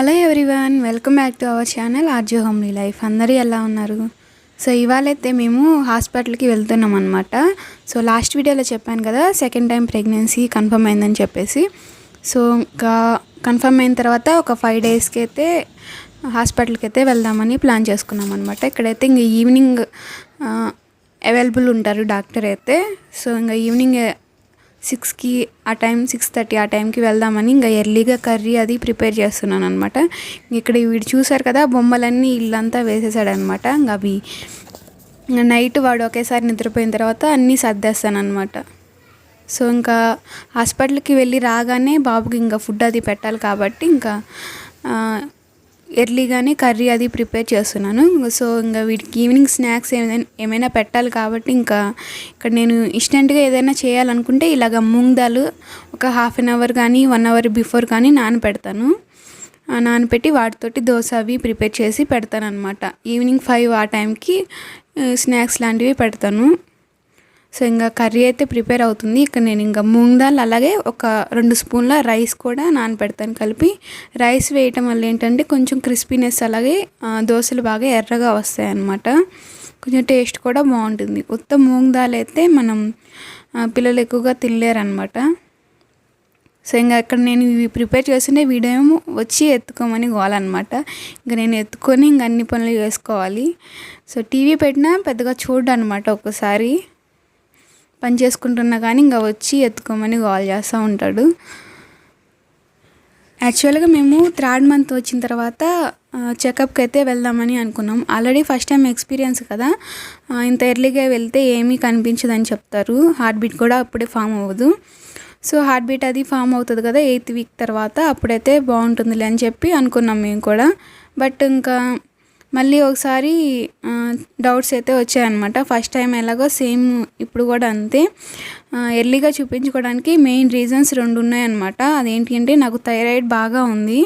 Hello everyone welcome back to our channel RG homely life. అందరూ ఎలా ఉన్నారు? So ఇవాళైతే మేము హాస్పిటల్కి వెళ్తున్నాం అనమాట సో లాస్ట్ వీడియోలో చెప్పాను కదా సెకండ్ టైం ప్రెగ్నెన్సీ కన్ఫర్మ్ అయిందని చెప్పేసి. సో ఇంకా కన్ఫర్మ్ అయిన తర్వాత ఒక ఫైవ్ డేస్కి అయితే హాస్పిటల్కి అయితే వెళ్దామని ప్లాన్ చేసుకున్నాం అనమాట ఇక్కడైతే ఇంక ఈవినింగ్ అవైలబుల్ ఉంటారు డాక్టర్ అయితే. సో ఇంకా ఈవినింగ్ సిక్స్కి ఆ టైం సిక్స్ థర్టీ ఆ టైంకి వెళ్దామని ఇంకా ఎర్లీగా కర్రీ అది ప్రిపేర్ చేస్తున్నాను అనమాట ఇక్కడ వీడు చూశారు కదా బొమ్మలన్నీ ఇల్లంతా వేసేసాడు అనమాట ఇంకా అవి నైట్ వాడు ఒకేసారి నిద్రపోయిన తర్వాత అన్నీ సర్దేస్తానమాట సో ఇంకా హాస్పిటల్కి వెళ్ళి రాగానే బాబుకి ఇంకా ఫుడ్ అది పెట్టాలి కాబట్టి ఇంకా ఎర్లీగానే కర్రీ అది ప్రిపేర్ చేస్తున్నాను. సో ఇంకా వీటికి ఈవినింగ్ స్నాక్స్ ఏమైనా ఏమైనా పెట్టాలి కాబట్టి ఇంకా ఇక్కడ నేను ఇన్స్టెంట్గా ఏదైనా చేయాలనుకుంటే ఇలాగ మూంగ్ దాల్ ఒక హాఫ్ అన్ అవర్ కానీ వన్ అవర్ బిఫోర్ కానీ నానపెడతాను. నానపెట్టి వాటితోటి దోశ అవి ప్రిపేర్ చేసి పెడతాను అనమాట ఈవినింగ్ ఫైవ్ ఆ టైంకి స్నాక్స్ లాంటివి పెడతాను. సో ఇంకా కర్రీ అయితే ప్రిపేర్ అవుతుంది. ఇక్కడ నేను ఇంకా మూంగ్ దాల్ అలాగే ఒక రెండు స్పూన్ల రైస్ కూడా నానపెడతాను కలిపి. రైస్ వేయటం వల్ల ఏంటంటే కొంచెం క్రిస్పీనెస్ అలాగే దోశలు బాగా ఎర్రగా వస్తాయి అన్నమాట కొంచెం టేస్ట్ కూడా బాగుంటుంది. ఉత్త మూంగ్ దాల్ అయితే మనం పిల్లలు ఎక్కువగా తినలేరనమాట సో ఇంకా ఇక్కడ నేను ఇవి ప్రిపేర్ చేస్తుంటే వీడేమో వచ్చి ఎత్తుకోమని గోలనమాట ఇంకా నేను ఎత్తుకొని ఇంక అన్ని పనులు చేసుకోవాలి. సో టీవీ పెట్టినా పెద్దగా చూడ్డు అనమాట ఒక్కసారి. పని చేసుకుంటున్నా కానీ ఇంకా వచ్చి ఎత్తుకోమని కాల్ చేస్తూ ఉంటాడు. యాక్చువల్గా మేము థర్డ్ మంత్ వచ్చిన తర్వాత చెకప్కి అయితే వెళ్దామని అనుకున్నాం. ఆల్రెడీ ఫస్ట్ టైం ఎక్స్పీరియన్స్ కదా. ఇంత ఎర్లీగా వెళ్తే ఏమీ కనిపించదని చెప్తారు. హార్ట్ బీట్ కూడా అప్పుడే ఫామ్ అవ్వదు. సో హార్ట్ బీట్ అది ఫామ్ అవుతుంది కదా ఎయిత్ వీక్ తర్వాత అప్పుడైతే బాగుంటుందిలే అని చెప్పి అనుకున్నాం మేము కూడా. బట్ ఇంకా మళ్ళీ ఒకసారి డౌట్స్ అయితే వచ్చాయన్నమాట. ఫస్ట్ టైం ఎలాగో సేమ్ ఇప్పుడు కూడా అంతే. ఎర్లీగా చూపించుకోవడానికి మెయిన్ రీజన్స్ రెండు ఉన్నాయన్నమాట. అదేంటి అంటే నాకు థైరాయిడ్ బాగా ఉంది.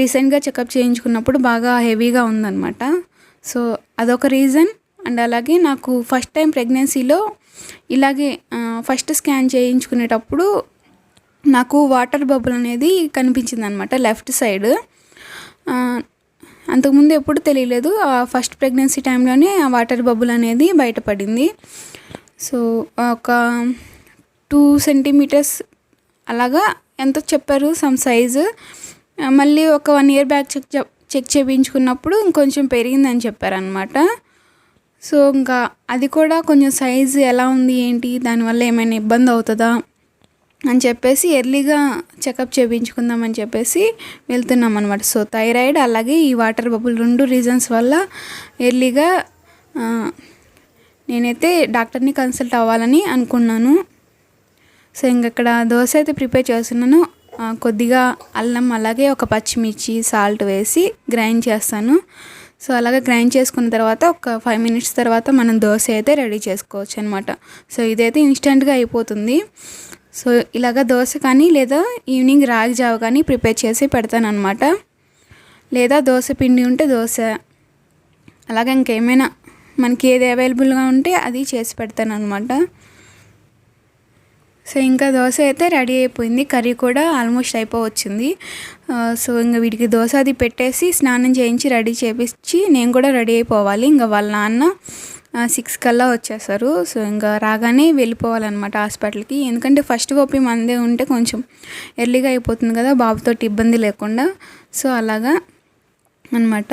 రీసెంట్గా చెకప్ చేయించుకున్నప్పుడు బాగా హెవీగా ఉందన్నమాట. సో అదొక రీజన్ అండ్ అలాగే నాకు ఫస్ట్ టైం ప్రెగ్నెన్సీలో ఇలాగే ఫస్ట్ స్కాన్ చేయించుకునేటప్పుడు నాకు వాటర్ బబుల్ అనేది కనిపించింది అనమాట లెఫ్ట్ సైడ్ అంతకుముందు ఎప్పుడు తెలియలేదు. ఆ ఫస్ట్ ప్రెగ్నెన్సీ టైంలోనే ఆ వాటర్ బబుల్ అనేది బయటపడింది. సో ఒక టూ సెంటీమీటర్స్ అలాగా ఎంత చెప్పారు సమ్ సైజు మళ్ళీ ఒక one year back check check చేయించుకున్నప్పుడు ఇంకొంచెం పెరిగిందని చెప్పారనమాట సో ఇంకా అది కూడా కొంచెం సైజు ఎలా ఉంది ఏంటి? దానివల్ల ఏమైనా ఇబ్బంది అవుతుందా? అని చెప్పేసి ఎర్లీగా చెకప్ చేయించుకుందామని చెప్పేసి వెళ్తున్నాం అనమాట సో థైరాయిడ్ అలాగే ఈ వాటర్ బబుల్ రెండు రీజన్స్ వల్ల ఎర్లీగా నేనైతే డాక్టర్ని కన్సల్ట్ అవ్వాలని అనుకున్నాను. సో ఇంకక్కడ దోశ అయితే ప్రిపేర్ చేస్తున్నాను. కొద్దిగా అల్లం అలాగే ఒక పచ్చిమిర్చి సాల్ట్ వేసి గ్రైండ్ చేస్తాను. సో అలాగే గ్రైండ్ చేసుకున్న తర్వాత ఒక ఫైవ్ మినిట్స్ తర్వాత మనం దోశ అయితే రెడీ చేసుకోవచ్చు అనమాట సో ఇదైతే ఇన్స్టెంట్గా అయిపోతుంది. సో ఇలాగ దోశ కానీ లేదా ఈవినింగ్ రాగి జావ కానీ ప్రిపేర్ చేసి పెడతాను అనమాట లేదా దోశ పిండి ఉంటే దోశ. అలాగే ఇంకేమైనా మనకి ఏది అవైలబుల్గా ఉంటే అది చేసి పెడతాను అనమాట సో ఇంకా దోశ అయితే రెడీ అయిపోయింది. కర్రీ కూడా ఆల్మోస్ట్ అయిపోవచ్చింది. సో ఇంకా వీడికి దోశ అది పెట్టేసి స్నానం చేయించి రెడీ చేపించి నేను కూడా రెడీ అయిపోవాలి. ఇంకా వాళ్ళ నాన్న సిక్స్ కల్లా వచ్చేస్తారు. సో ఇంకా రాగానే వెళ్ళిపోవాలన్నమాట హాస్పిటల్కి. ఎందుకంటే ఫస్ట్ ఓపీ మందే ఉంటే కొంచెం ఎర్లీగా అయిపోతుంది కదా బాబుతో ఇబ్బంది లేకుండా. సో అలాగా అనమాట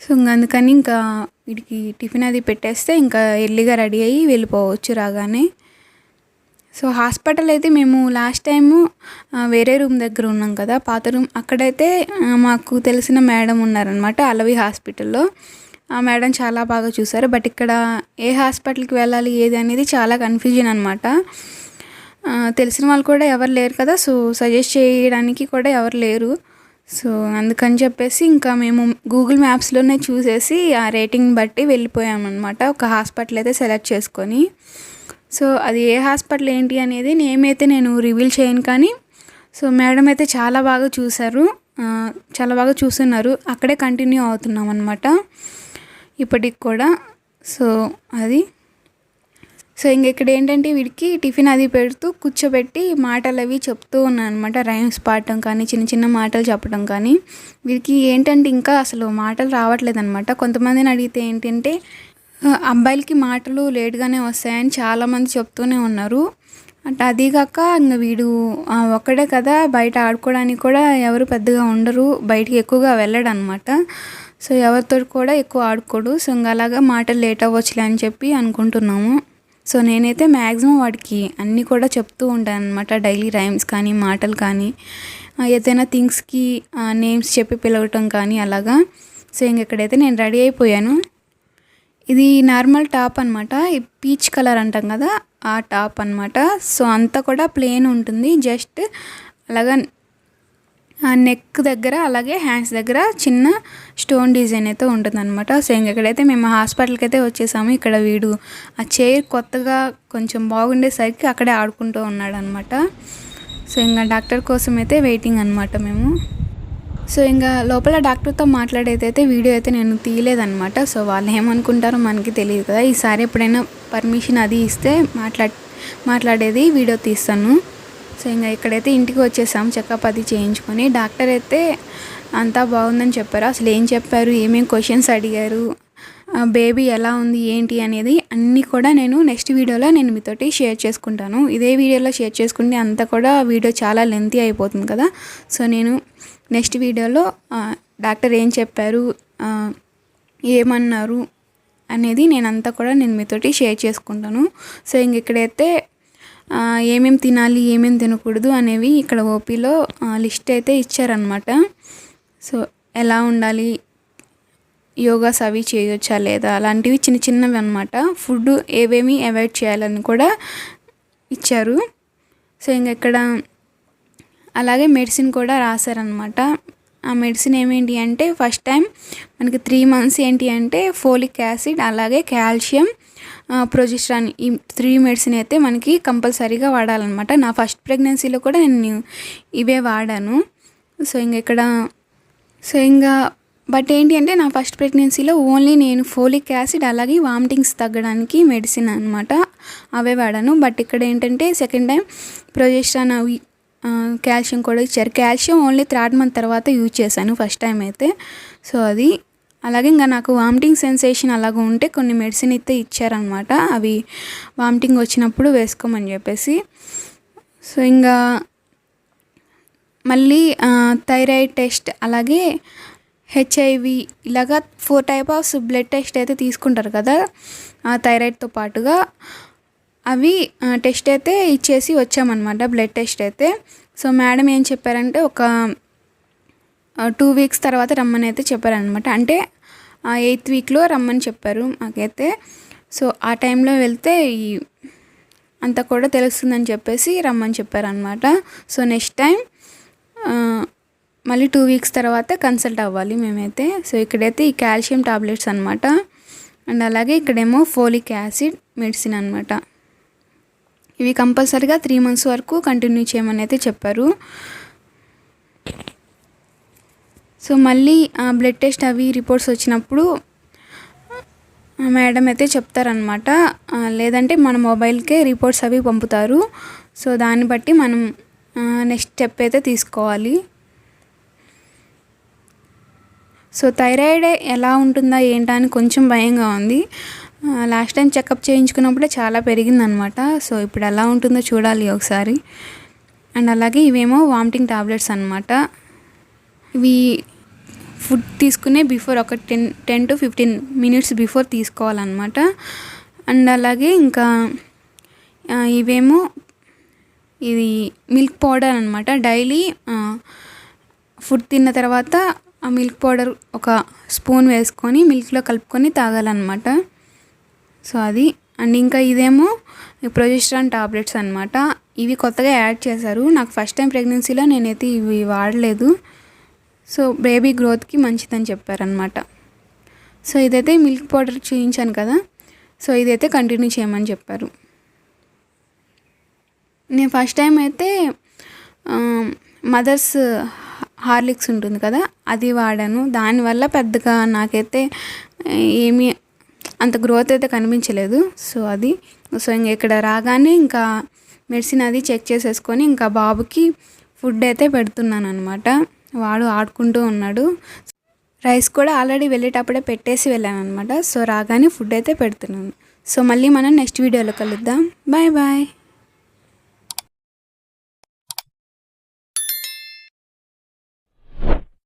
సో ఇంకా అందుకని ఇంకా వీడికి టిఫిన్ అది పెట్టేస్తే ఇంకా ఎర్లీగా రెడీ అయ్యి వెళ్ళిపోవచ్చు రాగానే. సో హాస్పిటల్ అయితే మేము లాస్ట్ టైము వేరే రూమ్ దగ్గర ఉన్నాం కదా పాత రూమ్. అక్కడైతే మాకు తెలిసిన మేడం ఉన్నారనమాట అలవి హాస్పిటల్లో. ఆ మేడం చాలా బాగా చూసారు బట్ ఇక్కడ ఏ హాస్పిటల్కి వెళ్ళాలి ఏది అనేది చాలా కన్ఫ్యూజన్ అనమాట తెలిసిన వాళ్ళు కూడా ఎవరు లేరు కదా సో సజెస్ట్ చేయడానికి కూడా ఎవరు లేరు. సో అందుకని చెప్పేసి ఇంకా మేము గూగుల్ మ్యాప్స్లోనే చూసేసి ఆ రేటింగ్ బట్టి వెళ్ళిపోయామన్నమాట. ఒక హాస్పిటల్ అయితే సెలెక్ట్ చేసుకొని. సో అది ఏ హాస్పిటల్ ఏంటి అనేది నేమ్ అయితే నేను రివీల్ చేయను కానీ సో మేడం అయితే చాలా బాగా చూశారు. చాలా బాగా చూస్తున్నారు. అక్కడే కంటిన్యూ అవుతున్నాం అనమాట ఇప్పటికి కూడా. సో అది. సో ఇంక ఇక్కడ ఏంటంటే వీడికి టిఫిన్ అది పెడుతూ కూర్చోబెట్టి మాటలు అవి చెప్తూ ఉన్నాను అనమాట రైమ్స్ పాడటం కానీ చిన్న చిన్న మాటలు చెప్పడం కానీ. వీడికి ఏంటంటే ఇంకా అసలు మాటలు రావట్లేదు అనమాట కొంతమందిని అడిగితే ఏంటంటే అబ్బాయిలకి మాటలు లేట్గానే వస్తాయని చాలామంది చెప్తూనే ఉన్నారు. అంటే అదీగాక ఇంకా వీడు ఒక్కడే కదా బయట ఆడుకోవడానికి కూడా ఎవరు పెద్దగా ఉండరు. బయటికి ఎక్కువగా వెళ్ళడనమాట సో ఎవరితో కూడా ఎక్కువ ఆడుకోడు. సో ఇంకా అలాగా మాటలు లేట్ అవ్వచ్చులే అని చెప్పి అనుకుంటున్నాము. సో నేనైతే మ్యాక్సిమం వాడికి అన్నీ కూడా చెప్తూ ఉంటాను అనమాట డైలీ రైమ్స్ కానీ మాటలు కానీ ఏదైనా థింగ్స్కి నేమ్స్ చెప్పి పిలవటం కానీ అలాగా. సో ఇంకెక్కడైతే నేను రెడీ అయిపోయాను. ఇది నార్మల్ టాప్ అనమాట పీచ్ కలర్ అంటాం కదా ఆ టాప్ అనమాట సో అంతా కూడా ప్లెయిన్ ఉంటుంది. జస్ట్ అలాగా నెక్ దగ్గర అలాగే హ్యాండ్స్ దగ్గర చిన్న స్టోన్ డిజైన్ అయితే ఉంటుంది అనమాట సో ఇంకెక్కడైతే మేము హాస్పిటల్కి అయితే వచ్చేసాము ఇక్కడ వీడు ఆ చైర్ కొత్తగా కొంచెం బాగుండేసరికి అక్కడే ఆడుకుంటూ ఉన్నాడు అనమాట సో ఇంకా డాక్టర్ కోసం అయితే వెయిటింగ్ అనమాట మేము. సో ఇంకా లోపల డాక్టర్తో మాట్లాడేదైతే వీడియో అయితే నేను తీయలేదనమాట సో వాళ్ళు ఏమనుకుంటారో మనకి తెలియదు కదా. ఈసారి ఎప్పుడైనా పర్మిషన్ అది ఇస్తే మాట్లా మాట్లాడేది వీడియో తీస్తాను. సో ఇంకా ఇక్కడైతే ఇంటికి వచ్చేసాం. చెకప్ అది చేయించుకొని డాక్టర్ అయితే అంతా బాగుందని చెప్పారు. అసలు ఏం చెప్పారు? ఏమేమి క్వశ్చన్స్ అడిగారు? బేబీ ఎలా ఉంది? ఏంటి అనేది అన్నీ కూడా నేను నెక్స్ట్ వీడియోలో నేను మీతోటి షేర్ చేసుకుంటాను. ఇదే వీడియోలో షేర్ చేసుకుంటే అంతా కూడా వీడియో చాలా లెంతీ అయిపోతుంది కదా. సో నేను నెక్స్ట్ వీడియోలో డాక్టర్ ఏం చెప్పారు? ఏమన్నారు? అనేది నేను అంతా కూడా నేను మీతోటి షేర్ చేసుకుంటాను. సో ఇంక ఇక్కడైతే ఏమేమి తినాలి ఏమేమి తినకూడదు అనేవి ఇక్కడ ఓపీలో లిస్ట్ అయితే ఇచ్చారనమాట సో ఎలా ఉండాలి యోగాస్ అవి చేయొచ్చా లేదా అలాంటివి చిన్న చిన్నవి అనమాట ఫుడ్ ఏవేమి అవాయిడ్ చేయాలని కూడా ఇచ్చారు. సో ఇంక ఇక్కడ అలాగే మెడిసిన్ కూడా రాశారనమాట ఆ మెడిసిన్ ఏమేంటి అంటే ఫస్ట్ టైం మనకి త్రీ మంత్స్ ఏంటి అంటే ఫోలిక్ యాసిడ్ అలాగే కాల్షియం ప్రొజిస్ట్రాన్ ఈ త్రీ మెడిసిన్ అయితే మనకి కంపల్సరీగా వాడాలన్నమాట. నా ఫస్ట్ ప్రెగ్నెన్సీలో కూడా నేను ఇవే వాడాను. సో ఇంక ఇక్కడ సో ఇంకా బట్ ఏంటి అంటే నా ఫస్ట్ ప్రెగ్నెన్సీలో ఓన్లీ నేను ఫోలిక్ యాసిడ్ అలాగే వామిటింగ్స్ తగ్గడానికి మెడిసిన్ అనమాట అవే వాడాను. బట్ ఇక్కడ ఏంటంటే సెకండ్ టైం ప్రొజెస్ట్రాన్ అవి కాల్షియం కూడా ఇచ్చారు. కాల్షియం ఓన్లీ థర్డ్ మంత్ తర్వాత యూజ్ చేశాను ఫస్ట్ టైం అయితే. సో అది అలాగే ఇంకా నాకు వామిటింగ్ సెన్సేషన్ అలాగ ఉంటే కొన్ని మెడిసిన్ అయితే ఇచ్చారనమాట అవి వామిటింగ్ వచ్చినప్పుడు వేసుకోమని చెప్పేసి. సో ఇంకా మళ్ళీ థైరాయిడ్ టెస్ట్ అలాగే హెచ్ఐవి ఇలాగా four type of blood test అయితే తీసుకుంటారు కదా ఆ థైరాయిడ్తో పాటుగా. అవి టెస్ట్ అయితే ఇచ్చేసి వచ్చామన్నమాట బ్లడ్ టెస్ట్ అయితే. సో మేడం ఏం చెప్పారంటే ఒక టూ వీక్స్ తర్వాత రమ్మని అయితే చెప్పారనమాట అంటే ఎయిత్ వీక్లో రమ్మని చెప్పారు మాకైతే. సో ఆ టైంలో వెళ్తే ఈ అంతా కూడా తెలుస్తుందని చెప్పేసి రమ్మని చెప్పారనమాట సో నెక్స్ట్ టైం మళ్ళీ టూ వీక్స్ తర్వాత కన్సల్ట్ అవ్వాలి మేమైతే. సో ఇక్కడైతే ఈ కాల్షియం టాబ్లెట్స్ అనమాట అండ్ అలాగే ఇక్కడేమో ఫోలిక్ యాసిడ్ మెడిసిన్ అనమాట ఇవి కంపల్సరీగా త్రీ మంత్స్ వరకు కంటిన్యూ చేయమని అయితే చెప్పారు. సో మళ్ళీ బ్లడ్ టెస్ట్ అవి రిపోర్ట్స్ వచ్చినప్పుడు మేడం అయితే చెప్తారనమాట లేదంటే మన మొబైల్కే రిపోర్ట్స్ అవి పంపుతారు. సో దాన్ని బట్టి మనం నెక్స్ట్ స్టెప్ అయితే తీసుకోవాలి. సో థైరాయిడ్ ఎలా ఉంటుందా ఏంటా అని కొంచెం భయంగా ఉంది. లాస్ట్ టైం చెకప్ చేయించుకున్నప్పుడే చాలా పెరిగిందనమాట. సో ఇప్పుడు ఎలా ఉంటుందో చూడాలి ఒకసారి. అండ్ అలాగే ఇవేమో వామిటింగ్ టాబ్లెట్స్ అనమాట. ఇవి ఫుడ్ తీసుకునే బిఫోర్ ఒక ten ten to fifteen minutes before తీసుకోవాలన్నమాట అండ్ అలాగే ఇంకా ఇవేమో ఇది మిల్క్ పౌడర్ అనమాట. డైలీ ఫుడ్ తిన్న తర్వాత ఆ మిల్క్ పౌడర్ ఒక స్పూన్ వేసుకొని మిల్క్లో కలుపుకొని తాగాలన్నమాట సో అది. అండ్ ఇంకా ఇదేమో ప్రొజెస్ట్రాన్ టాబ్లెట్స్ అనమాట ఇవి కొత్తగా యాడ్ చేశారు. నాకు ఫస్ట్ టైం ప్రెగ్నెన్సీలో నేనైతే ఇవి వాడలేదు. సో బేబీ గ్రోత్కి మంచిదని చెప్పారనమాట సో ఇదైతే మిల్క్ పౌడర్ చూపించాను కదా. సో ఇదైతే కంటిన్యూ చేయమని చెప్పారు. నేను ఫస్ట్ టైం అయితే మదర్స్ హార్లిక్స్ ఉంటుంది కదా అది వాడాను. దానివల్ల పెద్దగా నాకైతే ఏమీ అంత గ్రోత్ అయితే కనిపించలేదు. సో అది. సో ఇంక ఇక్కడ రాగానే ఇంకా మెడిసిన్ అది చెక్ చేసేసుకొని ఇంకా బాబుకి ఫుడ్ అయితే పెడుతున్నాను అనమాట వాడు ఆడుకుంటూ ఉన్నాడు. రైస్ కూడా ఆల్రెడీ వెళ్ళేటప్పుడే పెట్టేసి వెళ్ళాను అనమాట సో రాగానే ఫుడ్ అయితే పెడుతున్నాను. సో మళ్ళీ మనం నెక్స్ట్ వీడియోలో కలుద్దాం. Bye bye